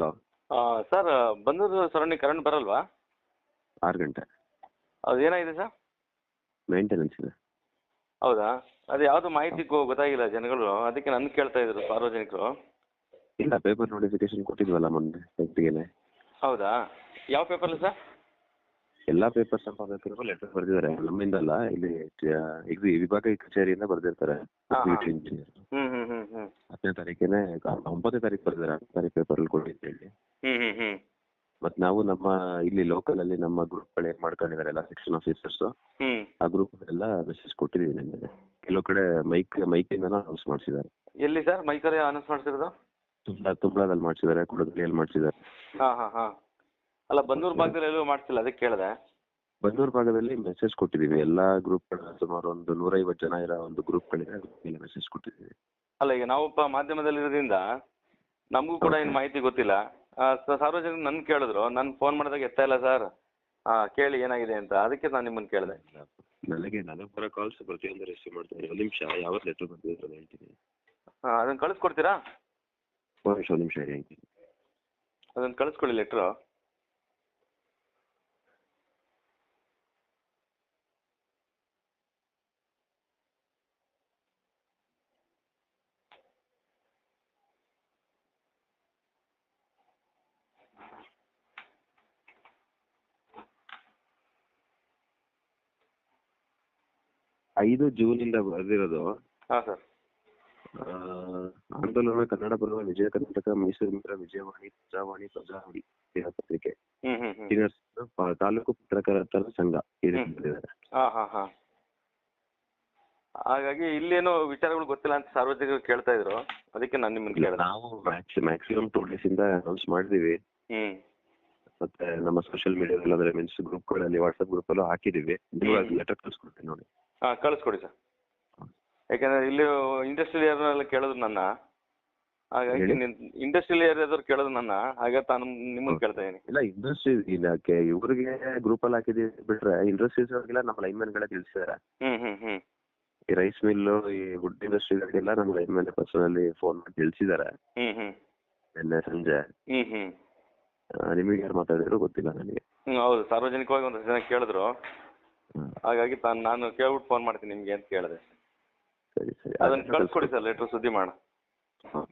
Hello. Sir ಬಂದೂರು ಸರೌಂಡಿ current ಬರಲ್ವಾ? ಆರು ಗಂಟೆ. ಅದು ಏನಾಗಿದೆ ಸರ್? ಮೇಂಟೆನೆನ್ಸ್ ಇದೆ. ಹೌದಾ? ಅದು ಯಾವುದು ಮಾಹಿತಿ ಗೊ- ಗೊತ್ತಾಗಿಲ್ಲ ಜನಗಳು ಅದಕ್ಕೆ ನನ್ನ ಕೇಳ್ತಾ ಇದ್ರು ಸಾರ್ವಜನಿಕರು. ಇಲ್ಲ ಪೇಪರ್ ನೋಟಿಫಿಕೇಶನ್ ಕೊಟ್ಟಿದ್ವಲ್ಲ ಮೊನ್ನೆ ಒಟ್ಟಿಗೆನೆ ಹೌದಾ? ಯಾವ ಪೇಪರ್ ಸರ್? ಎಲ್ಲ ಪೇಪರ್ ಪೇಪರ್ ಲೆಟರ್ ಬರೆದಿದ್ದಾರೆ. ನಮ್ಮಿಂದ ಅಲ್ಲ ಇಲ್ಲಿ ಜ- ಇದು ವಿಭಾಗ ಕಚೇರಿಯಿಂದ ಬರ್ದಿರ್ತಾರೆ. ಹಾ, ಹಾ. ಇಂಜಿನಿಯರ್ ಹ್ಞೂ ಹ್ಞೂ ಹ್ಞೂ ಹ್ಞೂ ಹತ್ತನೇ ತಾರೀಕಿನೇ ಒಂಬತ್ತನೇ ತಾರೀಕು ಬರ್ತಾರೆ ಹತ್ತನೇ ತಾರೀಕು ಪೇಪರಲ್ಲಿ ಕೊಡಿ ಅಂತ ಹೇಳಿ ಮತ್ ನಾವು ನಮ್ಮ ಇಲ್ಲಿ ಲೋಕಲ್ ಅಲ್ಲಿ ನಮ್ಮ ಗ್ರೂಪ್ಗಳು ಏನ್ ಮಾಡ್ಕೊಂಡಿದ್ದಾರೆ ಎಲ್ಲ ಸೆಕ್ಷನ್ ಆಫೀಸರ್ಸ್ ಆ ಗ್ರೂಪ್ ಎಲ್ಲ ಮೆಸೇಜ್ ಕೊಟ್ಟಿದೀವಿ ನಿಮಗೆ. ಕೆಲವು ಕಡೆ ಮೈಕ್ ಮೈಕಿಂದ ಅನೌನ್ಸ್ ಮಾಡಿಸಿದ್ದಾರೆ. ಎಲ್ಲಿ ಸರ್? ಅಲ್ಲಿ ಅನೌನ್ಸ್ ಮಾಡ್ತಿರೋದು ತುಂಬಾ ತುಂಬಳದಲ್ಲಿ ಮಾಡಿಸಿದ್ದಾರೆ ಕುಡಗಲಿಯಲ್ಲಿ ಮಾಡಿಸಿದ್ದಾರೆ. ಹಾ ಹಾ ಹಾ. ಅಲ್ಲ ಬಂದೂರ್ ಭಾಗದಲ್ಲಿ ಎಲ್ಲೂ ಮಾಡ್ತಿಲ್ಲ ಅದಕ್ಕೆ ಕೇಳಿದೆ. ಬಂದೂರ್ ಭಾಗದಲ್ಲಿ ಮೆಸೇಜ್ ಕೊಟ್ಟಿದ್ದೀವಿ ಎಲ್ಲಾ ಗ್ರೂಪ್ಗಳ ಸುಮಾರು ಒಂದು ನೂರೈವತ್ತು ಜನ ಇರೋ ಒಂದು ಗ್ರೂಪ್ ಗಳಿಗೆ ಮೆಸೇಜ್ ಕೊಟ್ಟಿದ್ದೀವಿ ಅಲ್ಲ ಈಗ ನಾವು ಪ ಮಾಧ್ಯಮದಲ್ಲಿ ಇರೋದ್ರಿಂದ ನಮಗೂ ಕೂಡ ಏನು ಮಾಹಿತಿ ಗೊತ್ತಿಲ್ಲ. ಸಾರ್ವಜನಿಕರು ನನ್ನ ಕೇಳಿದ್ರು ನಾನು ಫೋನ್ ಮಾಡಿದಾಗ ಎತ್ತಾ ಇಲ್ಲ ಸರ್ ಕೇಳಿ ಏನಾಗಿದೆ ಅಂತ ಅದಕ್ಕೆ ನಾನು ನಿಮ್ಮನ್ನು ಕೇಳಿದೆ. ನನಗೆ ನನಗೆ ಬರೋ ಕಾಲ್ಸ್ ಪ್ರತಿಯೊಂದು ರಿಸೀವ್ ಮಾಡ್ತೀನಿ ಒಂದು ನಿಮಿಷ ಯಾವತ್ತು ಲೆಟರ್ ಬಂದಿದ್ರು ಅಂತ ಹೇಳ್ತೀನಿ. ಅದನ್ನು ಕಳಿಸ್ಕೊಡ್ತೀರಾ? ಒಂದು ನಿಮಿಷ ಒಂದು ನಿಮಿಷ ಹೇಳ್ತೀನಿ. ಅದನ್ನು ಕಳಿಸ್ಕೊಡಿ ಲೆಟ್ರು ಐದು ಜೂನ್ ಇಂದ ಬರೆದಿರೋದು. ಹಾಂ ಸರ್. ಆ, ಆಂದೋಲನ ಕನ್ನಡ ಬರುವ ವಿಜಯ ಕರ್ನಾಟಕ ಮೈಸೂರು ಮಿತ್ರ ವಿಜಯವಾಣಿ ಪ್ರಜಾವಾಣಿ ಪ್ರಜಾವಾಣಿ ದಿನಪತ್ರಿಕೆ ತಾಲೂಕು ಪತ್ರಕರ್ತರ ಸಂಘ ಹಾಗಾಗಿ ಇಲ್ಲೇನೋ ವಿಚಾರಗಳು ಗೊತ್ತಿಲ್ಲ ಅಂತ ಸಾರ್ವಜನಿಕರು ಕೇಳ್ತಾ ಇದ್ರು. ಅದಕ್ಕೆ ನಾನು ನಿಮ್ಗೆ ಇಲ್ಲ, ಕೇಳಿದೆ. ನಾವು ಮ್ಯಾಕ್ಸ್ ಮ್ಯಾಕ್ಸಿಮಮ್ ಟೂ ಡೇಸ್ ಇಂದ ಅನೌನ್ಸ್ ಮಾಡಿದೀವಿ. ಮತ್ತೆ ನಮ್ಮ ಸೋಷಿಯಲ್ ಮೀಡಿಯಾದಲ್ಲಿ ಅಂದ್ರೆ ಮೀನ್ಸ್ ಗ್ರೂಪ್ಗಳಲ್ಲಿ ವಾಟ್ಸ್ಆಪ್ ಗ್ರೂಪಲ್ಲೂ ಹಾಕಿದೀವಿ. ನೀವು ಅದು ಲೆಟರ್ ಕಳ್ಸ್ಕೊಡ್ತೀನಿ ನೋಡಿ. ಹಾ ಕಳಿಸ್ಕೊಡಿ ಸರ್ ಯಾಕಂದ್ರೆ ಇಲ್ಲಿ ಇಂಡಸ್ಟ್ರಿಯಲ್ ಏರಿಯಾನೆಲ್ಲ ಕೇಳಿದ್ರು ನನ್ನ. ಹಾಗಾಗಿ. ಇಂಡಸ್ಟ್ರಿಯಲ್ ಏರಿಯಾದವ್ರು ಕೇಳಿದ್ರು ನನ್ನ. ಹಾಗೆ ನಾನು ನಿಮ್ಮನ್ನು ಕೇಳ್ತಾ ಇದೀನಿ. ಇಲ್ಲ ಇಂಡಸ್ಟ್ರಿ ಇಲಾಖೆ ಇವ್ರಿಗೆ ಗ್ರೂಪಲ್ಲಿ ಹಾಕಿದೀವಿ ಬಿಟ್ರೆ ಇಂಡಸ್ಟ್ರೀಸ್ ಅವ್ರಿಗೆಲ್ಲ ನಮ್ಮ ಲೈನ್ಮನ್ಗಳೇ ತಿಳಿಸಿದಾರೆ ಹ್ಮ್ ಹ್ಮ್ ಹ್ಮ್. ಈ ರೈಸ್ ಮಿಲ್ ಈ ವುಡ್ ಇಂಡಸ್ಟ್ರಿಗಳಿಗೆಲ್ಲ ನಮ್ಮ ಲೈನ್ಮನ್ ಪರ್ಸನಲಿ ಫೋನ್ ಮಾಡಿ ತಿಳಿಸಿದ್ದಾರೆ. ಹ್ಮ್ ಹ್ಮ್. ನಿನ್ನೆ ಸಂಜೆ. ಹ್ಮ್ ಆ, ನಿಮಗೆ ಯಾರು ಮಾತಾಡಿದ್ರು? ಗೊತ್ತಿಲ್ಲ ನನಗೆ. ಹೌದು. ಸಾರ್ವಜನಿಕವಾಗಿ ಒಂದಷ್ಟು ಜನ ಕೇಳಿದ್ರು. ಹ್ಮ್. ಹಾಗಾಗಿ ತಾನು ನಾನು ಕೇಳ್ಬಿಟ್ಟು ಫೋನ್ ಮಾಡ್ತೀನಿ ನಿಮಗೆ ಅಂತ ಕೇಳಿದೆ. ಸರಿ ಸರಿ. ಅದನ್ನ ಕಳ್ಸಿಕೊಡಿ ಸರ್ ಲೆಟ್ರ್ ಸುದ್ದಿ ಮಾಡ. ಹಾಂ.